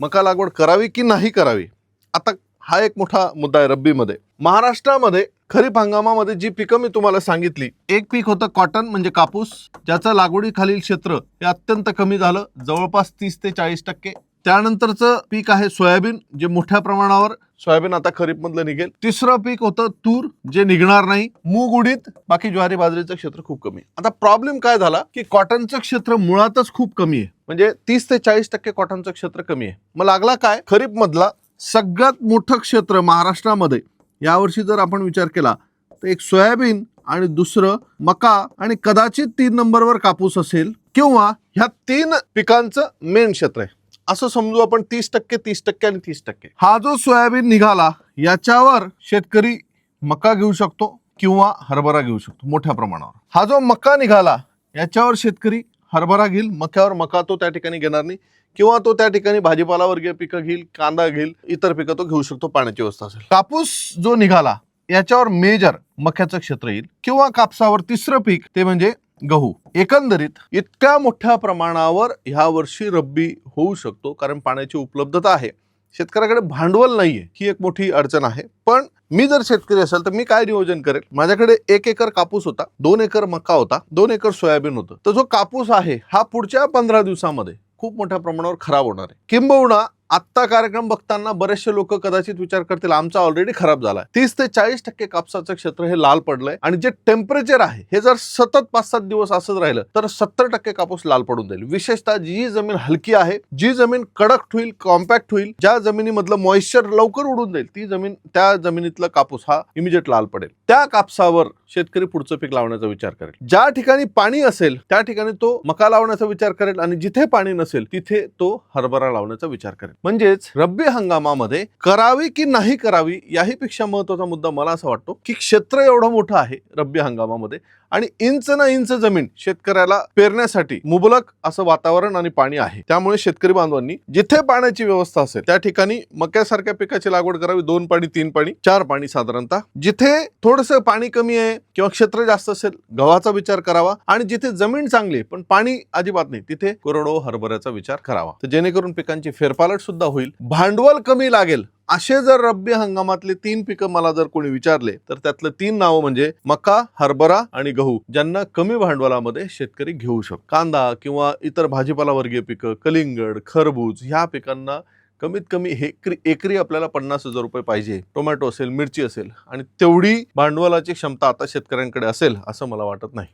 मका लागवड करावी की नाही करावी? आता हा एक मोठा मुद्दा आहे रब्बीमध्ये. महाराष्ट्रामध्ये खरीप हंगामामध्ये जी पिकं मी तुम्हाला सांगितली एक पीक होतं कॉटन म्हणजे कापूस ज्याचं लागवडीखालील क्षेत्र हे अत्यंत कमी झालं जवळपास तीस ते चाळीस टक्के. त्यानंतरचं पीक आहे सोयाबीन जे मोठ्या प्रमाणावर सोयाबीन आता खरीप मधलं निघेल. तिसरं पीक होतं तूर जे निघणार नाही. मूग उडीत बाकी ज्वारी बाजरीचं क्षेत्र खूप कमी आहे. आता प्रॉब्लेम काय झाला? की कॉटनचं क्षेत्र मुळातच खूप कमी आहे. म्हणजे तीस ते चाळीस टक्के कॉटनचं क्षेत्र कमी आहे. मग लागला काय? खरीप मधला सगळ्यात मोठं क्षेत्र महाराष्ट्रामध्ये. यावर्षी जर आपण विचार केला तर एक सोयाबीन आणि दुसरं मका आणि कदाचित तीन नंबरवर कापूस असेल किंवा ह्या तीन पिकांचं मेन क्षेत्र आहे. असं समजू आपण तीस टक्के तीस टक्के आणि तीस टक्के. हा जो सोयाबीन निघाला याच्यावर शेतकरी मका घेऊ शकतो किंवा हरभरा घेऊ शकतो मोठ्या प्रमाणावर. हा जो मका निघाला याच्यावर शेतकरी हरभरा घेईल मक्यावर मका तो त्या ठिकाणी घेणार नाही किंवा तो त्या ठिकाणी भाजीपाला वर्गीय पिकं घेईल कांदा घेईल इतर पिकं तो घेऊ शकतो पाण्याची व्यवस्था असेल. कापूस जो निघाला याच्यावर मेजर मक्याचं क्षेत्र येईल किंवा कापसावर तिसरं पीक ते म्हणजे गहू. एकंदरीत इतक्या मोठ्या प्रमाणावर ह्या वर्षी रब्बी होऊ शकतो कारण पाण्याची उपलब्धता आहे. शेतकऱ्याकडे भांडवल नाहीये ही एक मोठी अडचण आहे. पण मी जर शेतकरी असेल तर मी काय नियोजन करेल? माझ्याकडे एक एकर कापूस होता दोन एकर मका होता दोन एकर सोयाबीन होतं. तर जो कापूस आहे हा पुढच्या पंधरा दिवसामध्ये खूप मोठ्या प्रमाणावर खराब होणार आहे. किंबहुना आत्ता कार्यक्रम बघताना बरेचसे लोक कदाचित विचार करतील आमचा ऑलरेडी खराब झाला तीस ते चाळीस टक्के कापसाचं क्षेत्र हे लाल पडलंय आणि जे टेम्परेचर आहे हे जर सतत पाच सात दिवस असंच राहिलं तर सत्तर टक्के कापूस लाल पडून जाईल. विशेषतः जी जमीन हलकी आहे जी जमीन कडक होईल कॉम्पॅक्ट होईल ज्या जमिनीमधलं मॉइश्चर लवकर उडून जाईल ती जमीन त्या जमिनीतला कापूस हा इमिजिएट लाल पडेल. त्या कापसावर शेतकरी पुढचं पीक लावण्याचा विचार करेल. ज्या ठिकाणी पाणी असेल त्या ठिकाणी तो मका लावण्याचा विचार करेल आणि जिथे पाणी नसेल तिथे तो हरभरा लावण्याचा विचार करेल. म्हणजेच रब्बी हंगामामध्ये करावी की नाही करावी याहीपेक्षा महत्त्वाचा मुद्दा मला असा वाटतो की क्षेत्र एवढं मोठं आहे रब्बी हंगामामध्ये. आणि इंच ना इंच जमीन शेतकऱ्याला पेरण्यासाठी मुबलक असं वातावरण आणि पाणी आहे. त्यामुळे शेतकरी बांधवांनी जिथे पाण्याची व्यवस्था असेल त्या ठिकाणी मक्यासारख्या पिकाची लागवड करावी. दोन पाणी तीन पाणी चार पाणी साधारणतः. जिथे थोडस पाणी कमी आहे किंवा क्षेत्र जास्त असेल गव्हाचा विचार करावा. आणि जिथे जमीन चांगली आहे, पण पाणी अजिबात नाही तिथे कोरडो हरभऱ्याचा विचार करावा. तर जेणेकरून पिकांची फेरपालट सुद्धा होईल. भांडवल कमी लागेल असे जर रब्बी हंगामातले तीन पिकं मला जर कोणी विचारले तर त्यातलं तीन नावं म्हणजे मका हरभरा आणि गहू ज्यांना कमी भांडवलामध्ये शेतकरी घेऊ शकतो. कांदा किंवा इतर भाजीपाला वर्गीय पिकं कलिंगड खरबूज ह्या पिकांना कमीत कमी एकरी एकरी आपल्याला पन्नास हजार रुपये पाहिजे. टोमॅटो असेल मिरची असेल आणि तेवढी भांडवलाची क्षमता आता शेतकऱ्यांकडे असेल असं मला वाटत नाही.